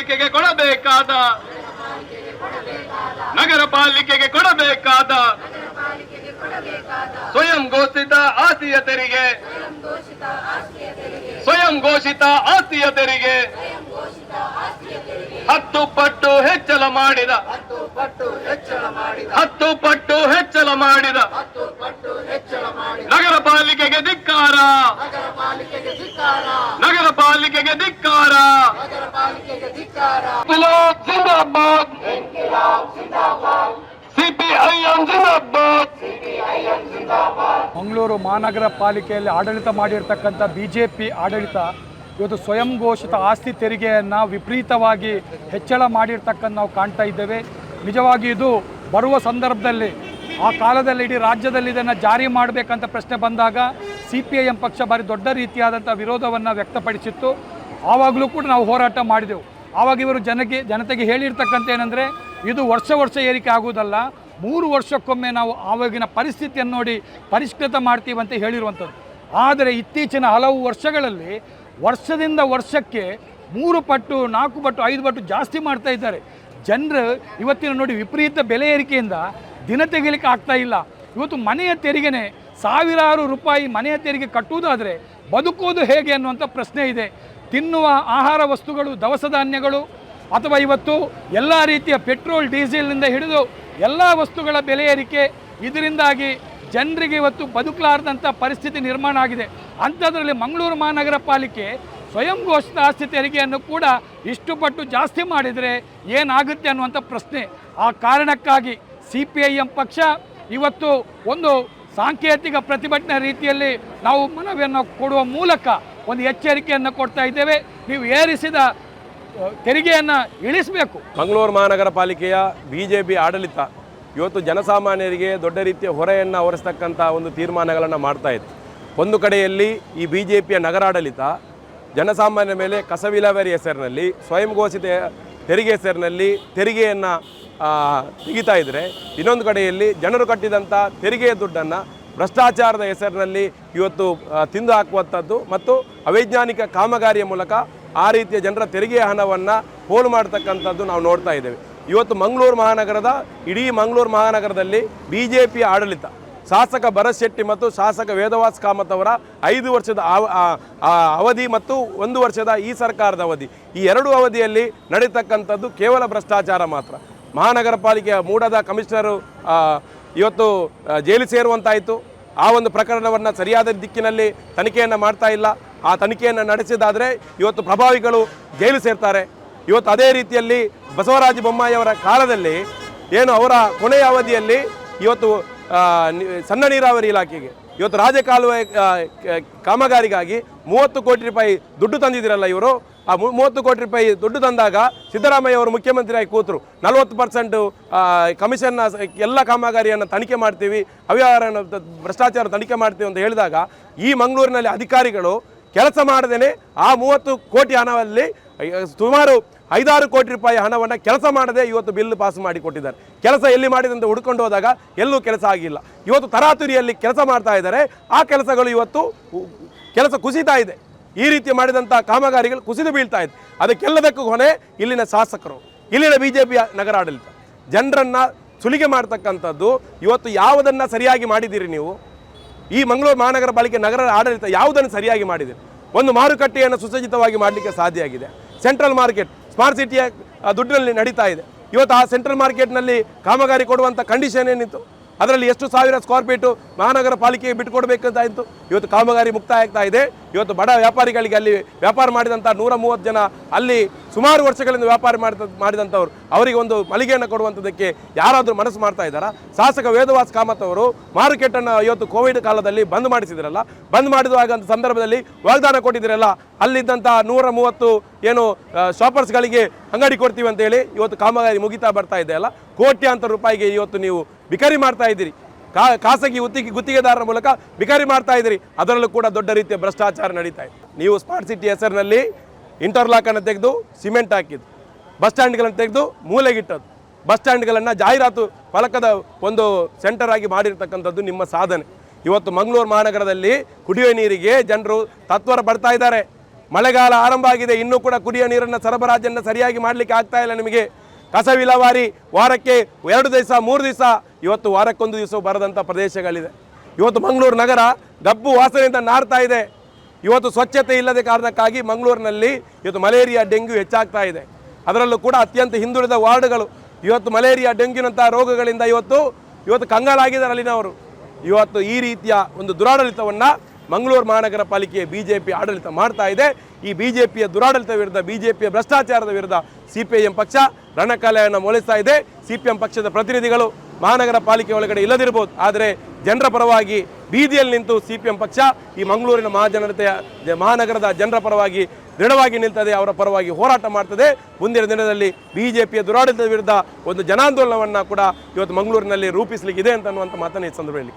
ಪಾಲಿಕೆಗೆ ಕೊಡಬೇಕಾದ. ನಗರ ಪಾಲಿಕೆಗೆ ಕೊಡಬೇಕಾದ. ಸ್ವಯಂ ಘೋಷಿತ ಆಸ್ತಿಯ ತೆರಿಗೆ ಸ್ವಯಂ ಘೋಷಿತ ಆಸ್ತಿಯ ತೆರಿಗೆ ಹತ್ತು ಪಟ್ಟು ಹೆಚ್ಚಳ ಮಾಡಿದ. ಹತ್ತು ಪಟ್ಟು ಹೆಚ್ಚಳ ಮಾಡಿದ. ನಗರ ಪಾಲಿಕೆಗೆ ಧಿಕ್ಕಾರ. ನಗರ ಪಾಲಿಕೆಗೆ ಧಿಕ್ಕಾರ. ಮಂಗಳೂರು ಮಹಾನಗರ ಪಾಲಿಕೆಯಲ್ಲಿ ಆಡಳಿತ ಮಾಡಿರ್ತಕ್ಕಂಥ ಬಿ ಜೆ ಪಿ ಆಡಳಿತ ಇವತ್ತು ಸ್ವಯಂ ಘೋಷಿತ ಆಸ್ತಿ ತೆರಿಗೆಯನ್ನು ವಿಪರೀತವಾಗಿ ಹೆಚ್ಚಳ ಮಾಡಿರ್ತಕ್ಕಂಥ ನಾವು ಕಾಣ್ತಾ ಇದ್ದೇವೆ. ನಿಜವಾಗಿ ಇದು ಬರುವ ಸಂದರ್ಭದಲ್ಲಿ, ಆ ಕಾಲದಲ್ಲಿ ಇಡೀ ರಾಜ್ಯದಲ್ಲಿ ಇದನ್ನು ಜಾರಿ ಮಾಡಬೇಕಂತ ಪ್ರಶ್ನೆ ಬಂದಾಗ ಸಿ ಪಿ ಐ ಎಂ ಪಕ್ಷ ಭಾರಿ ದೊಡ್ಡ ರೀತಿಯಾದಂಥ ವಿರೋಧವನ್ನು ವ್ಯಕ್ತಪಡಿಸಿತ್ತು. ಆವಾಗಲೂ ಕೂಡ ನಾವು ಹೋರಾಟ ಮಾಡಿದೆವು. ಆವಾಗ ಇವರು ಜನಕ್ಕೆ ಜನತೆಗೆ ಹೇಳಿರ್ತಕ್ಕಂಥ ಏನಂದರೆ, ಇದು ವರ್ಷ ವರ್ಷ ಏರಿಕೆ ಆಗುವುದಲ್ಲ, ಮೂರು ವರ್ಷಕ್ಕೊಮ್ಮೆ ನಾವು ಆವಾಗಿನ ಪರಿಸ್ಥಿತಿಯನ್ನು ನೋಡಿ ಪರಿಷ್ಕೃತ ಮಾಡ್ತೀವಂತ ಹೇಳಿರುವಂಥದ್ದು. ಆದರೆ ಇತ್ತೀಚಿನ ಹಲವು ವರ್ಷಗಳಲ್ಲಿ ವರ್ಷದಿಂದ ವರ್ಷಕ್ಕೆ ಮೂರು ಪಟ್ಟು, ನಾಲ್ಕು ಪಟ್ಟು, ಐದು ಪಟ್ಟು ಜಾಸ್ತಿ ಮಾಡ್ತಾ ಇದ್ದಾರೆ. ಜನರು ಇವತ್ತಿನ ನೋಡಿ ವಿಪರೀತ ಬೆಲೆ ಏರಿಕೆಯಿಂದ ದಿನ ತೆಗಿಲಿಕ್ಕೆ ಆಗ್ತಾ ಇಲ್ಲ. ಇವತ್ತು ಮನೆಯ ತೆರಿಗೆನೇ ಸಾವಿರಾರು ರೂಪಾಯಿ ಮನೆಯ ತೆರಿಗೆ ಕಟ್ಟುವುದಾದರೆ ಬದುಕುವುದು ಹೇಗೆ ಅನ್ನುವಂಥ ಪ್ರಶ್ನೆ ಇದೆ. ತಿನ್ನುವ ಆಹಾರ ವಸ್ತುಗಳು, ದವಸ ಧಾನ್ಯಗಳು ಅಥವಾ ಇವತ್ತು ಎಲ್ಲ ರೀತಿಯ ಪೆಟ್ರೋಲ್, ಡೀಸೆಲ್ನಿಂದ ಹಿಡಿದು ಎಲ್ಲ ವಸ್ತುಗಳ ಬೆಲೆ ಏರಿಕೆ, ಇದರಿಂದಾಗಿ ಜನರಿಗೆ ಇವತ್ತು ಬದುಕಲಾರದಂಥ ಪರಿಸ್ಥಿತಿ ನಿರ್ಮಾಣ ಆಗಿದೆ. ಅಂಥದ್ರಲ್ಲಿ ಮಂಗಳೂರು ಮಹಾನಗರ ಪಾಲಿಕೆ ಸ್ವಯಂ ಘೋಷಿತ ಆಸ್ತಿ ತೆರಿಗೆಯನ್ನು ಕೂಡ ಇಷ್ಟು ಪಟ್ಟು ಜಾಸ್ತಿ ಮಾಡಿದರೆ ಏನಾಗುತ್ತೆ ಅನ್ನುವಂಥ ಪ್ರಶ್ನೆ. ಆ ಕಾರಣಕ್ಕಾಗಿ ಸಿ ಪಿ ಐ ಎಂ ಪಕ್ಷ ಇವತ್ತು ಒಂದು ಸಾಂಕೇತಿಕ ಪ್ರತಿಭಟನೆ ರೀತಿಯಲ್ಲಿ ನಾವು ಮನವಿಯನ್ನು ಕೊಡುವ ಮೂಲಕ ಒಂದು ಎಚ್ಚರಿಕೆಯನ್ನು ಕೊಡ್ತಾ ಇದ್ದೇವೆ. ನೀವು ಏರಿಸಿದ ತೆರಿಗೆಯನ್ನು ಇಳಿಸಬೇಕು. ಮಂಗಳೂರು ಮಹಾನಗರ ಪಾಲಿಕೆಯ ಬಿ ಜೆ ಪಿ ಆಡಳಿತ ಇವತ್ತು ಜನಸಾಮಾನ್ಯರಿಗೆ ದೊಡ್ಡ ರೀತಿಯ ಹೊರೆಯನ್ನು ಹೊರಿಸ್ತಕ್ಕಂಥ ಒಂದು ತೀರ್ಮಾನಗಳನ್ನು ಮಾಡ್ತಾ ಇತ್ತು. ಒಂದು ಕಡೆಯಲ್ಲಿ ಈ ಬಿ ಜೆ ಪಿಯ ನಗರಾಡಳಿತ ಜನಸಾಮಾನ್ಯರ ಮೇಲೆ ಕಸ ವಿಲೇವಾರಿ ಹೆಸರಿನಲ್ಲಿ ಸ್ವಯಂ ಘೋಷಿತ ತೆರಿಗೆ ಹೆಸರಿನಲ್ಲಿ ತೆರಿಗೆಯನ್ನು ತೆಗಿತಾ ಇದ್ದರೆ ಇನ್ನೊಂದು ಕಡೆಯಲ್ಲಿ ಜನರು ಕಟ್ಟಿದಂಥ ತೆರಿಗೆಯ ದುಡ್ಡನ್ನು ಭ್ರಷ್ಟಾಚಾರದ ಹೆಸರಿನಲ್ಲಿ ಇವತ್ತು ತಿಂದು ಹಾಕುವಂಥದ್ದು ಮತ್ತು ಅವೈಜ್ಞಾನಿಕ ಕಾಮಗಾರಿಯ ಮೂಲಕ ಆ ರೀತಿಯ ಜನರ ತೆರಿಗೆ ಹಣವನ್ನು ಪೋಲು ಮಾಡ್ತಕ್ಕಂಥದ್ದು ನಾವು ನೋಡ್ತಾ ಇದ್ದೇವೆ. ಇವತ್ತು ಮಂಗಳೂರು ಮಹಾನಗರದ, ಇಡೀ ಮಂಗಳೂರು ಮಹಾನಗರದಲ್ಲಿ ಬಿ ಜೆ ಪಿ ಆಡಳಿತ, ಶಾಸಕ ಭರತ್ ಶೆಟ್ಟಿ ಮತ್ತು ಶಾಸಕ ವೇದವಾಸ್ ಕಾಮತ್ ಅವರ ಐದು ವರ್ಷದ ಅವಧಿ ಮತ್ತು ಒಂದು ವರ್ಷದ ಈ ಸರ್ಕಾರದ ಅವಧಿ. ಈ ಎರಡು ಅವಧಿಯಲ್ಲಿ ನಡೀತಕ್ಕಂಥದ್ದು ಕೇವಲ ಭ್ರಷ್ಟಾಚಾರ ಮಾತ್ರ. ಮಹಾನಗರ ಪಾಲಿಕೆಯ ಮೂಡದ ಕಮಿಷನರು ಇವತ್ತು ಜೈಲು ಸೇರುವಂತಾಯಿತು. ಆ ಒಂದು ಪ್ರಕರಣವನ್ನು ಸರಿಯಾದ ದಿಕ್ಕಿನಲ್ಲಿ ತನಿಖೆಯನ್ನು ಮಾಡ್ತಾ ಇಲ್ಲ. ಆ ತನಿಖೆಯನ್ನು ನಡೆಸಿದಾದರೆ ಇವತ್ತು ಪ್ರಭಾವಿಗಳು ಜೈಲು ಸೇರ್ತಾರೆ. ಇವತ್ತು ಅದೇ ರೀತಿಯಲ್ಲಿ ಬಸವರಾಜ ಬೊಮ್ಮಾಯಿ ಅವರ ಕಾಲದಲ್ಲಿ, ಏನು ಅವರ ಕೊನೆಯ ಅವಧಿಯಲ್ಲಿ ಇವತ್ತು ಸಣ್ಣ ನೀರಾವರಿ ಇಲಾಖೆಗೆ, ಇವತ್ತು ರಾಜಕಾಲುವೆ ಕಾಮಗಾರಿಗಾಗಿ ಮೂವತ್ತು ಕೋಟಿ ರೂಪಾಯಿ ದುಡ್ಡು ತಂದಿದ್ದೀರಲ್ಲ ಇವರು. ಆ ಮೂವತ್ತು ಕೋಟಿ ರೂಪಾಯಿ ದುಡ್ಡು ತಂದಾಗ ಸಿದ್ದರಾಮಯ್ಯ ಅವರು ಮುಖ್ಯಮಂತ್ರಿಯಾಗಿ ಕೂತರು. ನಲವತ್ತು ಪರ್ಸೆಂಟ್ ಕಮಿಷನ್ನ ಎಲ್ಲ ಕಾಮಗಾರಿಯನ್ನು ತನಿಖೆ ಮಾಡ್ತೀವಿ ಅವ್ಯವಹಾರ ಭ್ರಷ್ಟಾಚಾರ ತನಿಖೆ ಮಾಡ್ತೀವಿ ಅಂತ ಹೇಳಿದಾಗ ಈ ಮಂಗಳೂರಿನಲ್ಲಿ ಅಧಿಕಾರಿಗಳು ಕೆಲಸ ಮಾಡದೇನೆ ಆ ಮೂವತ್ತು ಕೋಟಿ ಹಣದಲ್ಲಿ ಸುಮಾರು ಐದಾರು ಕೋಟಿ ರೂಪಾಯಿ ಹಣವನ್ನು ಕೆಲಸ ಮಾಡದೆ ಇವತ್ತು ಬಿಲ್ ಪಾಸ್ ಮಾಡಿ ಕೊಟ್ಟಿದ್ದಾರೆ. ಕೆಲಸ ಎಲ್ಲಿ ಮಾಡಿದಂತೆ ಹುಡ್ಕೊಂಡು ಹೋದಾಗ ಎಲ್ಲೂ ಕೆಲಸ ಆಗಿಲ್ಲ. ಇವತ್ತು ತರಾತುರಿಯಲ್ಲಿ ಕೆಲಸ ಮಾಡ್ತಾ ಇದ್ದಾರೆ. ಆ ಕೆಲಸಗಳು ಇವತ್ತು ಕೆಲಸ ಕುಸಿತಾ ಇದೆ. ಈ ರೀತಿ ಮಾಡಿದಂಥ ಕಾಮಗಾರಿಗಳು ಕುಸಿದು ಬೀಳ್ತಾ ಇದೆ ಅದಕ್ಕೆಲ್ಲದಕ್ಕೂ ಹೊಣೆ ಇಲ್ಲಿನ ಶಾಸಕರು. ಇಲ್ಲಿನ ಬಿ ಜೆ ಪಿಯ ನಗರಾಡಳಿತ. ಜನರನ್ನು ಸುಲಿಗೆ ಮಾಡ್ತಕ್ಕಂಥದ್ದು ಇವತ್ತು ಯಾವುದನ್ನು ಸರಿಯಾಗಿ ಮಾಡಿದ್ದೀರಿ ನೀವು? ಈ ಮಂಗಳೂರು ಮಹಾನಗರ ಪಾಲಿಕೆ ನಗರ ಆಡಳಿತ ಯಾವುದನ್ನು ಸರಿಯಾಗಿ ಮಾಡಿದ್ದೀರಿ ಒಂದು ಮಾರುಕಟ್ಟೆಯನ್ನು ಸುಸಜ್ಜಿತವಾಗಿ ಮಾಡಲಿಕ್ಕೆ ಸಾಧ್ಯ ಆಗಿದೆ. ಸೆಂಟ್ರಲ್ ಮಾರ್ಕೆಟ್, ಸ್ಮಾರ್ಟ್ ಸಿಟಿಯ ದುಡ್ಡಿನಲ್ಲಿ ನಡೀತಾ ಇದೆ. ಇವತ್ತು ಆ ಸೆಂಟ್ರಲ್ ಮಾರ್ಕೆಟ್ನಲ್ಲಿ ಕಾಮಗಾರಿ ಕೊಡುವಂಥ ಕಂಡೀಷನ್ ಏನಿತ್ತು? ಅದರಲ್ಲಿ ಎಷ್ಟು ಸಾವಿರ ಸ್ಕ್ವೇರ್ ಫೀಟು ಮಹಾನಗರ ಪಾಲಿಕೆಗೆ ಬಿಟ್ಟುಕೊಡಬೇಕಂತ ಆಯಿತು. ಇವತ್ತು ಕಾಮಗಾರಿ ಮುಕ್ತಾಯ ಆಗ್ತಾ ಇದೆ. ಇವತ್ತು ಬಡ ವ್ಯಾಪಾರಿಗಳಿಗೆ ಅಲ್ಲಿ ವ್ಯಾಪಾರ ಮಾಡಿದಂಥ ನೂರ ಮೂವತ್ತು ಜನ ಅಲ್ಲಿ ಸುಮಾರು ವರ್ಷಗಳಿಂದ ವ್ಯಾಪಾರ ಮಾಡಿದ ಮಾಡಿದಂಥವ್ರು, ಅವರಿಗೆ ಒಂದು ಮಳಿಗೆಯನ್ನು ಕೊಡುವಂಥದ್ದಕ್ಕೆ ಯಾರಾದರೂ ಮನಸ್ಸು ಮಾಡ್ತಾ ಇದ್ದಾರಾ? ಶಾಸಕ ವೇದವಾಸ್ ಕಾಮತ್ ಅವರು ಮಾರುಕಟ್ಟೆಯನ್ನು ಇವತ್ತು ಕೋವಿಡ್ ಕಾಲದಲ್ಲಿ ಬಂದ್ ಮಾಡಿಸಿದ್ರಲ್ಲ, ಬಂದ್ ಮಾಡಿದಾಗ ಸಂದರ್ಭದಲ್ಲಿ ವಾಗ್ದಾನ ಕೊಟ್ಟಿದ್ದೀರಲ್ಲ, ಅಲ್ಲಿದ್ದಂಥ ನೂರ ಮೂವತ್ತು ಏನು ಶಾಪರ್ಸ್ಗಳಿಗೆ ಅಂಗಡಿ ಕೊಡ್ತೀವಿ ಅಂತ ಹೇಳಿ ಇವತ್ತು ಕಾಮಗಾರಿ ಮುಗಿತಾ ಬರ್ತಾ ಇದೆ ಅಲ್ಲ, ಕೋಟ್ಯಾಂತರ ರೂಪಾಯಿಗೆ ಇವತ್ತು ನೀವು ಬಿಕರಿ ಮಾಡ್ತಾ ಇದ್ದೀರಿ. ಕಾ, ಖಾಸಗಿ ಗುತ್ತಿಗೆ, ಗುತ್ತಿಗೆದಾರರ ಮೂಲಕ ಬಿಕಾರಿ ಮಾಡ್ತಾ ಇದ್ದೀರಿ. ಅದರಲ್ಲೂ ಕೂಡ ದೊಡ್ಡ ರೀತಿಯ ಭ್ರಷ್ಟಾಚಾರ ನಡೀತಾ ಇದೆ. ನೀವು ಸ್ಮಾರ್ಟ್ ಸಿಟಿ ಹೆಸರಿನಲ್ಲಿ ಇಂಟರ್ಲಾಕನ್ನು ತೆಗೆದು ಸಿಮೆಂಟ್ ಹಾಕಿದ್ದು. ಬಸ್ ಸ್ಟ್ಯಾಂಡ್ಗಳನ್ನು ತೆಗೆದು ಮೂಲೆಗಿಟ್ಟದ್ದು. ಬಸ್ ಸ್ಟ್ಯಾಂಡ್ಗಳನ್ನು ಜಾಹೀರಾತು ಫಲಕದ ಒಂದು ಸೆಂಟರ್ ಆಗಿ ಮಾಡಿರ್ತಕ್ಕಂಥದ್ದು ನಿಮ್ಮ ಸಾಧನೆ. ಇವತ್ತು ಮಂಗಳೂರು ಮಹಾನಗರದಲ್ಲಿ ಕುಡಿಯುವ ನೀರಿಗೆ ಜನರು ತತ್ವರ ಪಡ್ತಾ ಇದ್ದಾರೆ. ಮಳೆಗಾಲ ಆರಂಭ ಆಗಿದೆ. ಇನ್ನೂ ಕೂಡ ಕುಡಿಯುವ ನೀರನ್ನು ಸರಬರಾಜನ್ನು ಸರಿಯಾಗಿ ಮಾಡಲಿಕ್ಕೆ ಆಗ್ತಾ ಇಲ್ಲ ನಿಮಗೆ. ಕಸ ವಿಲವಾರಿ ವಾರಕ್ಕೆ ಎರಡು ದಿವಸ, ಮೂರು ದಿವಸ, ಇವತ್ತು ವಾರಕ್ಕೊಂದು ದಿವಸ ಬರದಂಥ ಪ್ರದೇಶಗಳಿದೆ. ಇವತ್ತು ಮಂಗಳೂರು ನಗರ ಗಬ್ಬು ವಾಸನೆಯಿಂದ ನಾರ್ತಾ ಇದೆ. ಇವತ್ತು ಸ್ವಚ್ಛತೆ ಇಲ್ಲದ ಕಾರಣಕ್ಕಾಗಿ ಮಂಗಳೂರಿನಲ್ಲಿ ಇವತ್ತು ಮಲೇರಿಯಾ ಡೆಂಗ್ಯೂ ಹೆಚ್ಚಾಗ್ತಾ ಇದೆ. ಅದರಲ್ಲೂ ಕೂಡ ಅತ್ಯಂತ ಹಿಂದುಳಿದ ವಾರ್ಡ್ಗಳು ಇವತ್ತು ಮಲೇರಿಯಾ, ಡೆಂಗ್ಯೂನಂತಹ ರೋಗಗಳಿಂದ ಇವತ್ತು ಇವತ್ತು ಕಂಗಾಲಾಗಿದ್ದಾರೆ ಅಲ್ಲಿನವರು. ಇವತ್ತು ಈ ರೀತಿಯ ಒಂದು ದುರಾಡಳಿತವನ್ನು ಮಂಗಳೂರು ಮಹಾನಗರ ಪಾಲಿಕೆಯ ಬಿ ಜೆ ಪಿ ಆಡಳಿತ ಮಾಡ್ತಾ ಇದೆ. ಈ ಬಿ ಜೆ ಪಿಯ ದುರಾಡಳಿತ ವಿರುದ್ಧ ಬಿ ಜೆ ಪಿಯ ಭ್ರಷ್ಟಾಚಾರದ ವಿರುದ್ಧ ಸಿ ಪಿ ಐ ಎಂ ಪಕ್ಷ ರಣಕಲೆಯನ್ನು ಮೊಳಿಸ್ತಾ ಇದೆ. ಸಿ ಪಿ ಎಂ ಪಕ್ಷದ ಪ್ರತಿನಿಧಿಗಳು ಮಹಾನಗರ ಪಾಲಿಕೆ ಒಳಗಡೆ ಇಲ್ಲದಿರ್ಬೋದು ಆದರೆ ಜನರ ಪರವಾಗಿ ಬೀದಿಯಲ್ಲಿ ನಿಂತು ಸಿ ಪಿ ಎಂ ಪಕ್ಷ ಈ ಮಂಗಳೂರಿನ ಮಹಾಜನತೆಯ ಮಹಾನಗರದ ಜನರ ಪರವಾಗಿ ದೃಢವಾಗಿ ನಿಲ್ತದೆ, ಅವರ ಪರವಾಗಿ ಹೋರಾಟ ಮಾಡ್ತದೆ. ಮುಂದಿನ ದಿನದಲ್ಲಿ ಬಿ ಜೆ ಪಿಯ ದುರಾಡಳಿತದ ವಿರುದ್ಧ ಒಂದು ಜನಾಂದೋಲನವನ್ನು ಕೂಡ ಇವತ್ತು ಮಂಗಳೂರಿನಲ್ಲಿ ರೂಪಿಸಲಿಕ್ಕಿದೆ ಅಂತ ಅನ್ನುವಂಥ ಮಾತನ್ನು ಈ ಸಂದರ್ಭದಲ್ಲಿ.